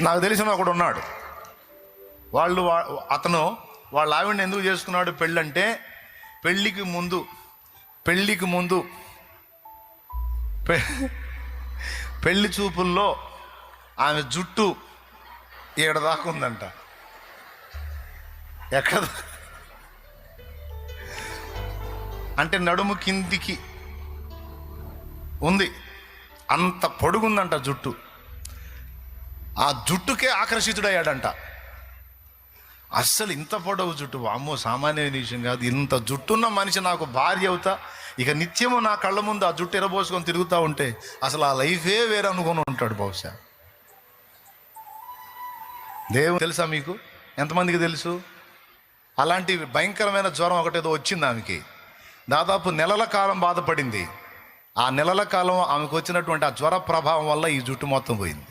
నాకు తెలిసిన ఒకడు ఉన్నాడు. వాళ్ళు వా- అతను వాళ్ళ ఆవిడని ఎందుకు చేసుకున్నాడు పెళ్ళంటే పెళ్ళికి ముందు పెళ్ళికి ముందు పె- పెళ్ళి చూపుల్లో ఆమె జుట్టు ఏడదాకా ఉందంట. ఎక్కడ అంటే నడుము కిందికి ఉంది. అంత పొడుగుందంట జుట్టు. ఆ జుట్టుకే ఆకర్షితుడయ్యాడంట. అస్సలు ఇంత పొడవు జుట్టు అమ్మో సామాన్య విషయం కాదు. ఇంత జుట్టున్న మనిషి నాకు భార్య అవుతా ఇక నిత్యము నా కళ్ళ ముందు ఆ జుట్టు ఎరబోసుకొని తిరుగుతూ ఉంటే అసలు ఆ లైఫే వేరే అనుకొని ఉంటాడు బహుశా. దేవుడు తెలుసా మీకు? ఎంతమందికి తెలుసు? అలాంటి భయంకరమైన జ్వరం ఒకటేదో వచ్చింది ఆమెకి. దాదాపు నెలల కాలం బాధపడింది. ఆ నెలల కాలం ఆమెకు వచ్చినటువంటి ఆ జ్వర ప్రభావం వల్ల ఈ జుట్టు మొత్తం పోయింది.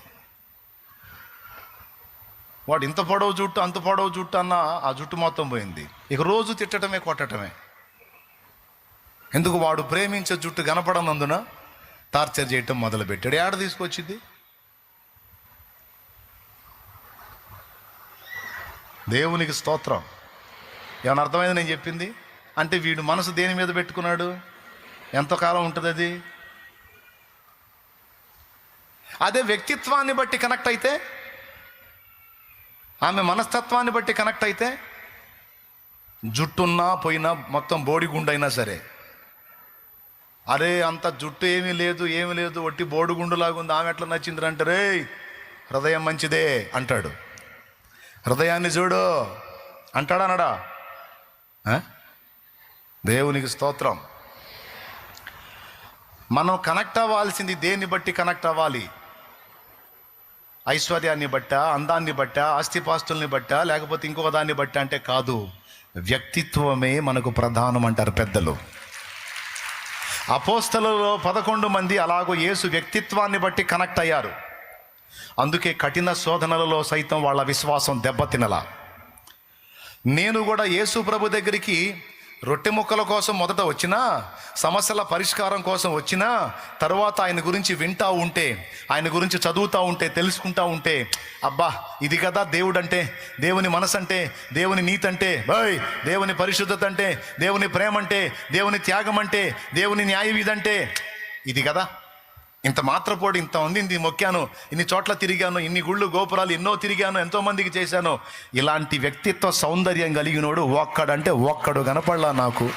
వాడు ఇంత పొడవు జుట్టు అంత పొడవు జుట్టు అన్న ఆ జుట్టు మొత్తం పోయింది. ఇక రోజు తిట్టడమే కొట్టడమే ఎందుకు వాడు ప్రేమించే జుట్టు కనపడనందున టార్చర్ చేయటం మొదలుపెట్టాడు. ఏడ తీసుకొచ్చింది? దేవునికి స్తోత్రం. ఏమైనా అర్థమైంది నేను చెప్పింది? అంటే వీడు మనసు దేని మీద పెట్టుకున్నాడు? ఎంతకాలం ఉంటుంది అది? అదే వ్యక్తిత్వాన్ని బట్టి కనెక్ట్ అయితే ఆమె మనస్తత్వాన్ని బట్టి కనెక్ట్ అయితే జుట్టున్నా పోయినా మొత్తం బోడిగుండైనా సరే. అరే అంత జుట్టు ఏమీ లేదు ఏమీ లేదు ఒట్టి బోడిగుండులాగుంది ఆమె ఎట్లా నచ్చింది అంటే రే హృదయం మంచిదే అంటాడు. హృదయాన్ని చూడు అంటాడా అనడా దేవునికి స్తోత్రం. మనం కనెక్ట్ అవ్వాల్సింది దేన్ని బట్టి కనెక్ట్ అవ్వాలి? ఐశ్వర్యాన్ని బట్ట అందాన్ని బట్ట ఆస్తిపాస్తుల్ని బట్ట లేకపోతే ఇంకొక దాన్ని బట్ట అంటే కాదు. వ్యక్తిత్వమే మనకు ప్రధానం అంటారు పెద్దలు. అపోస్తలలో పదకొండు మంది అలాగో యేసు వ్యక్తిత్వాన్ని బట్టి కనెక్ట్ అయ్యారు. అందుకే కఠిన శోధనలలో సైతం వాళ్ళ విశ్వాసం దెబ్బతినలా. నేను కూడా యేసు ప్రభు దగ్గరికి రొట్టె ముక్కల కోసం మొదట వచ్చినా సమస్యల పరిష్కారం కోసం వచ్చినా తర్వాత ఆయన గురించి వింటా ఉంటే ఆయన గురించి చదువుతూ ఉంటే తెలుసుకుంటా ఉంటే అబ్బా ఇది కదా దేవుడు అంటే దేవుని మనసు అంటే దేవుని నీతి అంటే బయ్ దేవుని పరిశుద్ధత అంటే దేవుని ప్రేమ అంటే దేవుని త్యాగం అంటే దేవుని న్యాయ ఇదంటే ఇది కదా. ఇంత మాత్రపోడు ఇంత ఉంది ఇది మొక్కాను ఇన్ని చోట్ల తిరిగాను ఇన్ని గుళ్ళు గోపురాలు ఎన్నో తిరిగాను ఎంతో మందికి చేశాను. ఇలాంటి వ్యక్తిత్వ సౌందర్యం కలిగినోడు ఒక్కడంటే ఒక్కడు కనపడలా నాకు.